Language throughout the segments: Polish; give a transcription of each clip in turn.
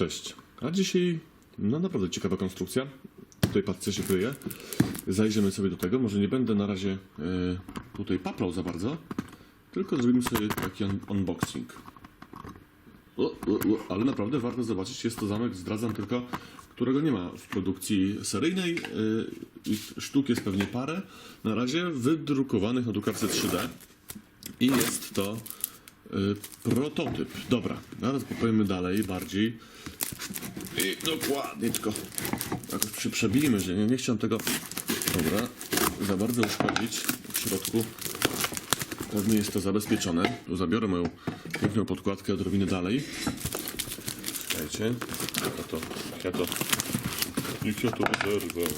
Cześć. A dzisiaj, no naprawdę ciekawa konstrukcja. Tutaj patrzcie się kryje. Zajrzymy sobie do tego. Może nie będę na razie e, tutaj paplał za bardzo, tylko zrobimy sobie taki un unboxing. O, o, o, ale naprawdę warto zobaczyć. Jest to zamek, zdradzam tylko, którego nie ma w produkcji seryjnej. Ich sztuk jest pewnie parę. Na razie wydrukowanych na drukarce 3D. I jest to y, prototyp. Dobra, zaraz powiemy dalej, bardziej. I dokładnie, tylko jakoś przebijmy, że nie, nie chciałem tego, dobra, za bardzo uszkodzić. W środku pewnie jest to zabezpieczone. Tu zabiorę moją piękną podkładkę odrobinę dalej. Słuchajcie, ja to, ja to, ja to oderwę.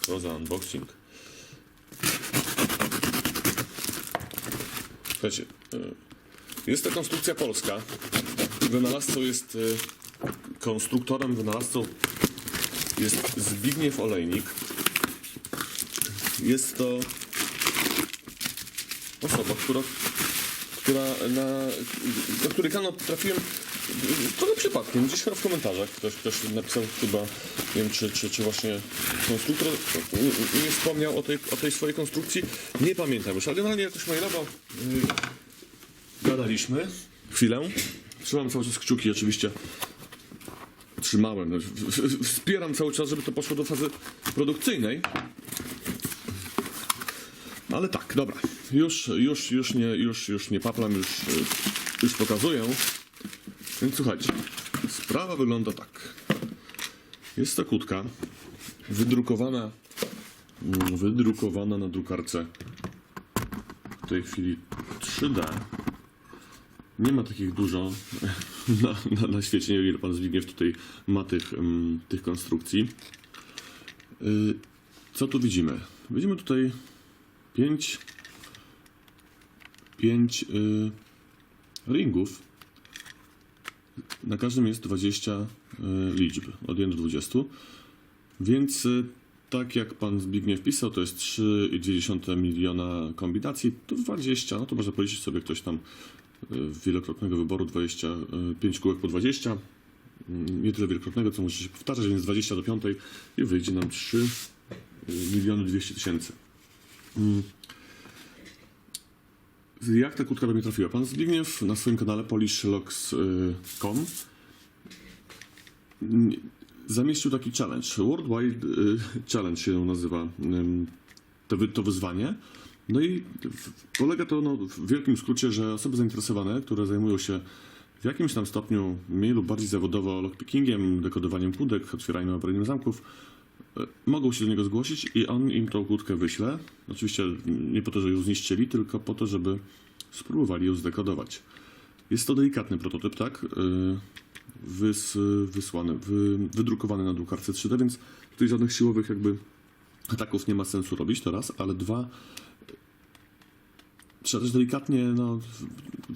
Co za unboxing. Słuchajcie, y, jest to konstrukcja polska. Wynalazcą jest, y, konstruktorem, wynalazcą jest Zbigniew Olejnik. Jest to osoba, która, która na, na który kanał trafiłem trochę przypadkiem, gdzieś chyba w komentarzach ktoś, ktoś napisał chyba, nie wiem czy, czy, czy właśnie konstruktor nie, nie wspomniał o tej, o tej swojej konstrukcji, nie pamiętam już, ale generalnie jakoś mailowo y, gadaliśmy chwilę, trzymam cały czas kciuki oczywiście, trzymałem, wspieram cały czas, żeby to poszło do fazy produkcyjnej, ale tak, dobra. Już, już, już nie, już, już nie paplam, już, y, już pokazuję. Więc słuchajcie, sprawa wygląda tak. Jest to kłódka wydrukowana, mm, wydrukowana na drukarce w tej chwili 3D. Nie ma takich dużo na, na, na świecie. Nie wiem, ile pan Zbigniew tutaj ma tych, mm, tych konstrukcji. Y, Co tu widzimy? Widzimy tutaj pięć, pięć y, ringów. Na każdym jest 20 y, liczb, od 1 do 20. Więc y, tak jak pan Zbigniew pisał, to jest 3,2 miliona kombinacji, to 20, no to można policzyć sobie ktoś tam y, wielokrotnego wyboru 25 kółek po 20. Mm, Nie tyle wielokrotnego, co musi się powtarzać, więc 20 do 5 i wyjdzie nam 3 miliony 200 tysięcy. Jak ta kłódka do mnie trafiła? Pan Zbigniew na swoim kanale polishlogs.com zamieścił taki challenge. Worldwide y, Challenge się nazywa to, wy- to wyzwanie. No i polega to no, w wielkim skrócie, że osoby zainteresowane, które zajmują się w jakimś tam stopniu mniej lub bardziej zawodowo lockpickingiem, dekodowaniem kłódek, otwieraniem awaryjnych zamków, mogą się do niego zgłosić i on im tą kłódkę wyśle. Oczywiście nie po to, żeby ją zniszczyli, tylko po to, żeby spróbowali ją zdekodować. Jest to delikatny prototyp, tak? Yy, Wys, wysłany, wy, wydrukowany na drukarce 3D, więc tutaj żadnych siłowych jakby ataków nie ma sensu robić, to raz, ale dwa, trzeba też delikatnie, no,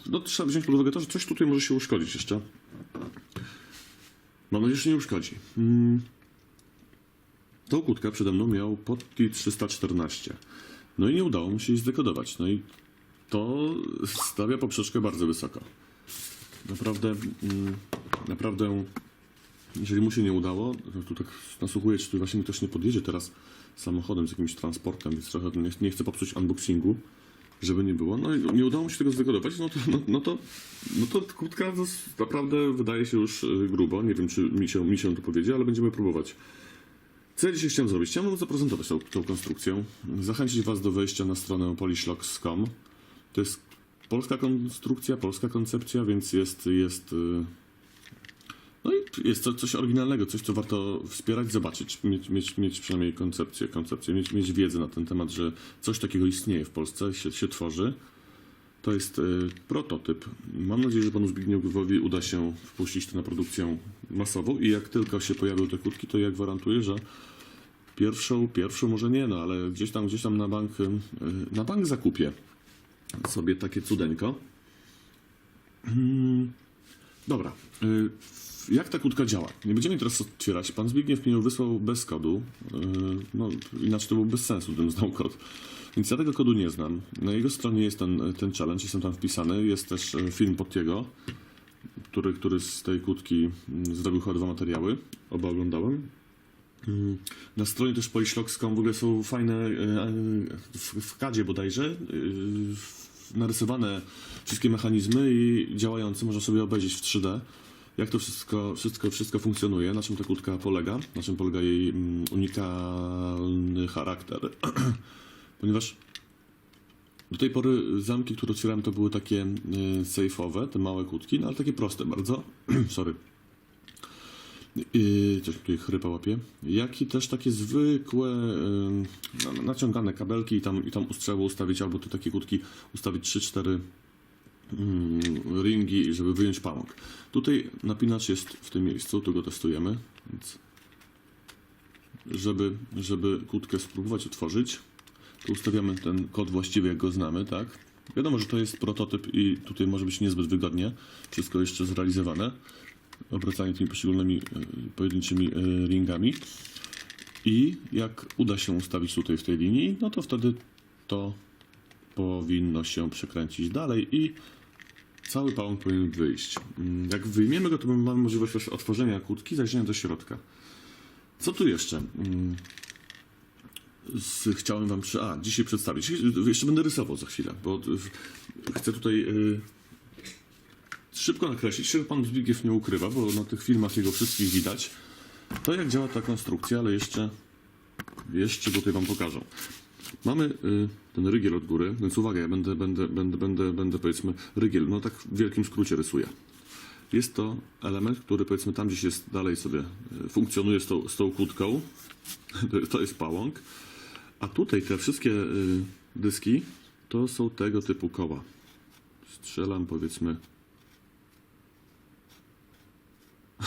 no trzeba wziąć pod uwagę to, że coś tutaj może się uszkodzić jeszcze. Mam nadzieję, że nie uszkodzi. Mm. Tą kłódkę przede mną miał Potti 314. No i nie udało mu się jej zdekodować. No i to stawia poprzeczkę bardzo wysoko. Naprawdę, mm, naprawdę, jeżeli mu się nie udało, to tu tak nasłuchuję, czy tu właśnie ktoś nie podjedzie teraz samochodem z jakimś transportem, więc trochę nie, chcę popsuć unboxingu, żeby nie było. No i nie udało mu się tego zdekodować, no to, no, no to, no to kłódka naprawdę wydaje się już y, grubo. Nie wiem, czy mi się, mi się to powiedzie, ale będziemy próbować. Co ja dzisiaj chciałem zrobić? Chciałem wam zaprezentować tą, tą konstrukcję, zachęcić was do wejścia na stronę polishlogs.com. To jest polska konstrukcja, polska koncepcja, więc jest, jest, y, no i jest to coś oryginalnego, coś, co warto wspierać, zobaczyć, mieć, mieć, mieć przynajmniej koncepcję, koncepcję mieć, mieć wiedzę na ten temat, że coś takiego istnieje w Polsce, się, się tworzy. To jest y, prototyp. Mam nadzieję, że panu Zbigniewowi uda się wpuścić to na produkcję masową i jak tylko się pojawią te kłódki, to ja gwarantuję, że pierwszą, pierwszą może nie, no ale gdzieś tam, gdzieś tam na bank, y, na bank zakupię sobie takie cudeńko. Mm, Dobra. Jak ta kłódka działa? Nie będziemy teraz otwierać. Pan Zbigniew mi ją wysłał bez kodu. y, No, inaczej to był bez sensu, gdybym znał kod. Więc ja tego kodu nie znam. Na jego stronie jest ten, ten challenge, jestem tam wpisany. Jest też y, film Pottiego, który, który z tej kłódki mm, zrobił chyba dwa materiały. Oba oglądałem. Mm, Na stronie też poliszlok.com w ogóle są fajne, e, e, w, w kadzie bodajże, e, narysowane wszystkie mechanizmy i działające, można sobie obejrzeć w 3D, jak to wszystko, wszystko, wszystko funkcjonuje, na czym ta kłódka polega, na czym polega jej mm, unikalny charakter. Ponieważ do tej pory zamki, które otwierałem, to były takie y, sejfowe, te małe kłódki, no ale takie proste bardzo. Sorry. I coś tutaj chrypa łapie. Jak i też takie zwykłe y, na- naciągane kabelki i tam, i tam ustrzało ustawić, albo tu takie kłódki ustawić 3-4 mm, ringi, żeby wyjąć pałąk. Tutaj napinacz jest w tym miejscu, tu go testujemy, więc żeby, żeby kłódkę spróbować otworzyć, tu ustawiamy ten kod właściwy, jak go znamy, tak? Wiadomo, że to jest prototyp i tutaj może być niezbyt wygodnie. Wszystko jeszcze zrealizowane. Obracanie tymi poszczególnymi e, pojedynczymi e, ringami. I jak uda się ustawić tutaj w tej linii, no to wtedy to powinno się przekręcić dalej i cały pałąk powinien wyjść. Mm, Jak wyjmiemy go, to mamy możliwość otworzenia kłódki, zajrzenia do środka. Co tu jeszcze? Mm, chciałem wam przy, a, dzisiaj przedstawić. Jeszcze będę rysował za chwilę, bo y, chcę tutaj y, szybko nakreślić, czego pan Zbigniew nie ukrywa, bo na tych filmach jego wszystkich widać. To jak działa ta konstrukcja, ale jeszcze, jeszcze tutaj wam pokażę. Mamy y, ten rygiel od góry, więc uwaga, ja będę, będę, będę, będę, będę powiedzmy rygiel, no tak w wielkim skrócie rysuję. Jest to element, który powiedzmy tam gdzieś jest dalej sobie y, funkcjonuje z tą, z tą kłódką. To- jest pałąk. A tutaj te wszystkie y, dyski to są tego typu koła. Strzelam powiedzmy.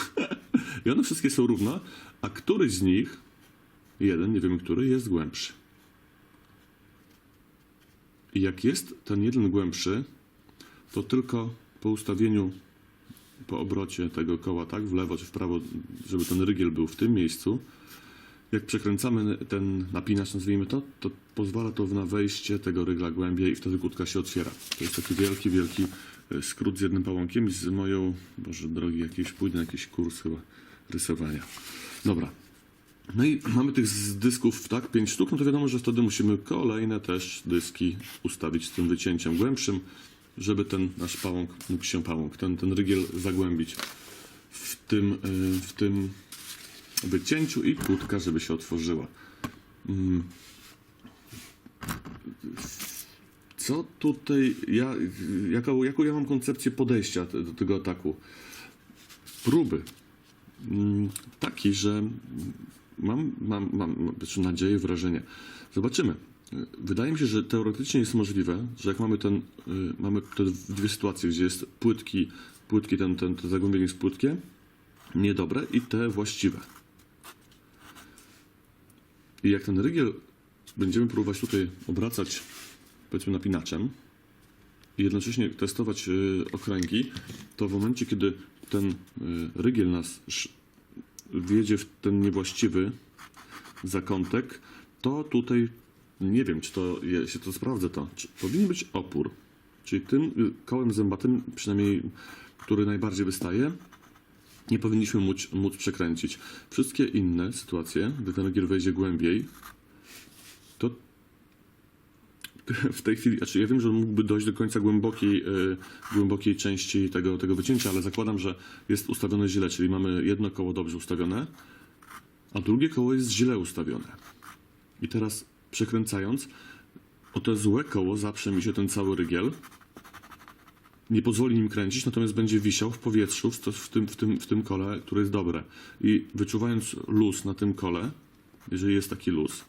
I one wszystkie są równe, a któryś z nich, jeden, nie wiemy który, jest głębszy. I jak jest ten jeden głębszy, to tylko po ustawieniu, po obrocie tego koła, tak, w lewo czy w prawo, żeby ten rygiel był w tym miejscu, jak przekręcamy ten napinacz, nazwijmy to, to pozwala to na wejście tego rygla głębiej i wtedy kłódka się otwiera. To jest taki wielki, wielki e, skrót z jednym pałąkiem i z moją, boże drogi, jakiś pójdę na jakiś kurs chyba rysowania. Dobra. No i mamy tych dysków, tak, pięć sztuk, no to wiadomo, że wtedy musimy kolejne też dyski ustawić z tym wycięciem głębszym, żeby ten nasz pałąk mógł się pałąk, ten, ten rygiel zagłębić w tym, y, w tym wycięciu i kłódka, żeby się otworzyła. Mm. Co tutaj, ja, jaką, jaką ja mam koncepcję podejścia do tego ataku? Próby. Mm, Taki, że mam, mam, mam, znaczy nadzieję, wrażenie. Zobaczymy. Wydaje mi się, że teoretycznie jest możliwe, że jak mamy ten, y, mamy te dwie sytuacje, gdzie jest płytki, płytki ten, ten, to zagłębienie jest płytkie, niedobre i te właściwe. I jak ten rygiel będziemy próbować tutaj obracać, powiedzmy napinaczem i jednocześnie testować y, okręgi, to w momencie, kiedy ten y, rygiel nas wjedzie w ten niewłaściwy zakątek, to tutaj nie wiem, czy to się to sprawdza to. Czy powinien być opór. Czyli tym y, kołem zębatym, przynajmniej który najbardziej wystaje, nie powinniśmy móc, móc przekręcić. Wszystkie inne sytuacje, gdy ten rygiel wejdzie głębiej, w tej chwili, znaczy ja wiem, że on mógłby dojść do końca głębokiej, y, głębokiej części tego, tego wycięcia, ale zakładam, że jest ustawione źle, czyli mamy jedno koło dobrze ustawione, a drugie koło jest źle ustawione. I teraz przekręcając, o to złe koło zaprze mi się ten cały rygiel, nie pozwoli nim kręcić, natomiast będzie wisiał w powietrzu, w, tym, w, tym, w tym kole, które jest dobre. I wyczuwając luz na tym kole, jeżeli jest taki luz,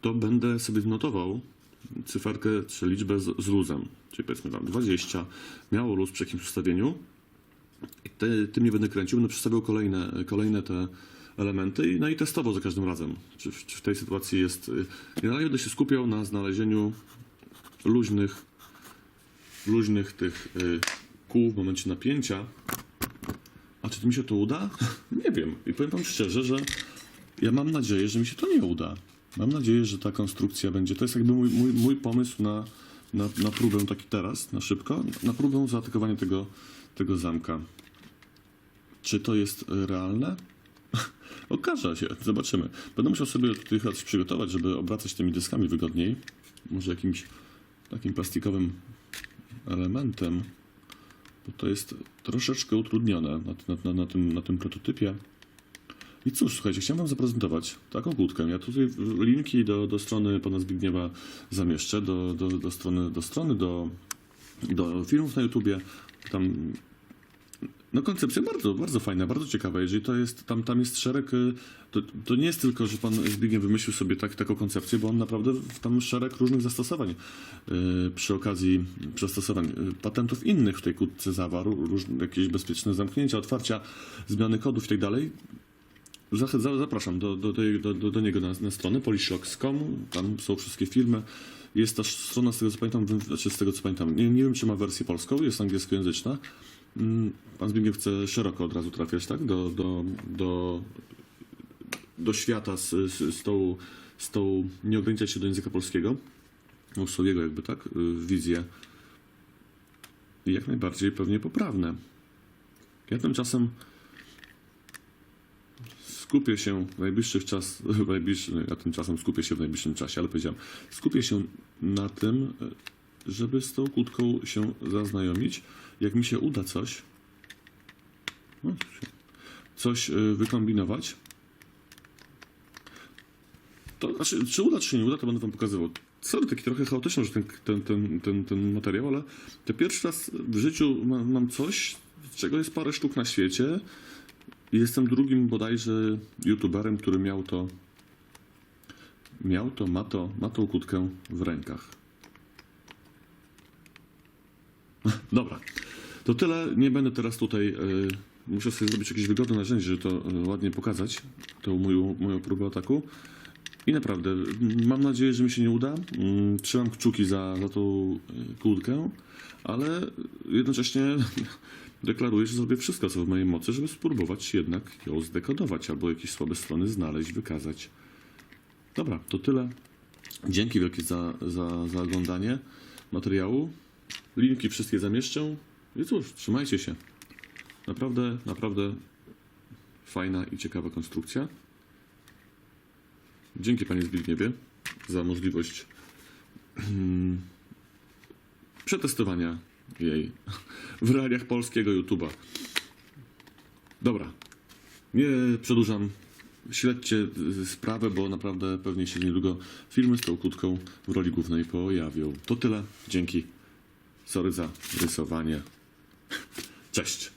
to będę sobie notował cyferkę czy liczbę z, z luzem. Czyli powiedzmy tam 20, miało luz przy jakimś ustawieniu. I te, tym nie będę kręcił, będę przedstawiał kolejne, kolejne te elementy i, no i testował za każdym razem, czy, czy w tej sytuacji jest... y, Generalnie będę się skupiał na znalezieniu luźnych luźnych tych y, kół w momencie napięcia. A czy mi się to uda? nie wiem. I powiem wam szczerze, że ja mam nadzieję, że mi się to nie uda. Mam nadzieję, że ta konstrukcja będzie. To jest jakby mój, mój, mój pomysł na, na, na próbę taki teraz, na szybko, na próbę zaatakowania tego, tego zamka. Czy to jest realne? Okaże się, zobaczymy. Będę musiał sobie chyba coś przygotować, żeby obracać tymi dyskami wygodniej. Może jakimś takim plastikowym elementem, bo to jest troszeczkę utrudnione na, na, na, na, tym, na tym prototypie. I cóż, słuchajcie, chciałem Wam zaprezentować taką kłódkę. Ja tutaj linki do, do strony pana Zbigniewa zamieszczę, do, do, do strony, do strony, do, do filmów na YouTubie. Tam no koncepcja bardzo, bardzo fajna, bardzo ciekawa. Jeżeli to jest, tam, tam jest szereg, y, to, to nie jest tylko, że pan Zbigniew wymyślił sobie tak, taką koncepcję, bo on naprawdę w- tam szereg różnych zastosowań y, przy okazji zastosowań y, patentów innych w tej kłódce zawarł, różne, jakieś bezpieczne zamknięcia, otwarcia, zmiany kodów i tak dalej. Zapraszam do, do, do, do, niego na, na stronę polishocks.com, tam są wszystkie filmy. Jest też strona, z tego co pamiętam, znaczy z tego co pamiętam, nie, nie wiem czy ma wersję polską, jest angielskojęzyczna. Mm, Pan Zbigniew chce szeroko od razu trafiać, tak? Do, do, do, do świata z, z, z, tą, z tą, nie ograniczać się do języka polskiego. No, są jego jakby, tak? y, Wizje. Jak najbardziej pewnie poprawne. Ja tymczasem skupię się w najbliższych czas, w najbliższy, ja tymczasem skupię się w najbliższym czasie, ale powiedziałem, skupię się na tym, żeby z tą kłódką się zaznajomić. Jak mi się uda coś, no, coś y, wykombinować, to znaczy, czy uda, czy nie uda, to będę wam pokazywał. Sorry, taki trochę chaotyczny ten, ten, ten, ten, ten materiał, ale to pierwszy raz w życiu mam, mam coś, czego jest parę sztuk na świecie. Jestem drugim bodajże youtuberem, który miał to, miał to, ma to, ma tą kłódkę w rękach. Dobra, to tyle. Nie będę teraz tutaj. y, muszę sobie zrobić jakieś wygodne narzędzie, żeby to y, ładnie pokazać, tą moją, moją próbę ataku. I naprawdę, mam nadzieję, że mi się nie uda. Mm, Trzymam kciuki za, za tą y, kłódkę, ale jednocześnie deklaruję, że zrobię wszystko, co w mojej mocy, żeby spróbować jednak ją zdekodować albo jakieś słabe strony znaleźć, wykazać. Dobra, to tyle. Dzięki wielkie za, za, za oglądanie materiału. Linki wszystkie zamieszczę. I cóż, trzymajcie się. Naprawdę, naprawdę fajna i ciekawa konstrukcja. Dzięki Panie Zbigniewie za możliwość mm, przetestowania jej w realiach polskiego YouTube'a. Dobra, nie przedłużam. Śledźcie y, sprawę, bo naprawdę pewnie się niedługo filmy z tą kłódką w roli głównej pojawią. To tyle. Dzięki. Sorry za rysowanie. Cześć.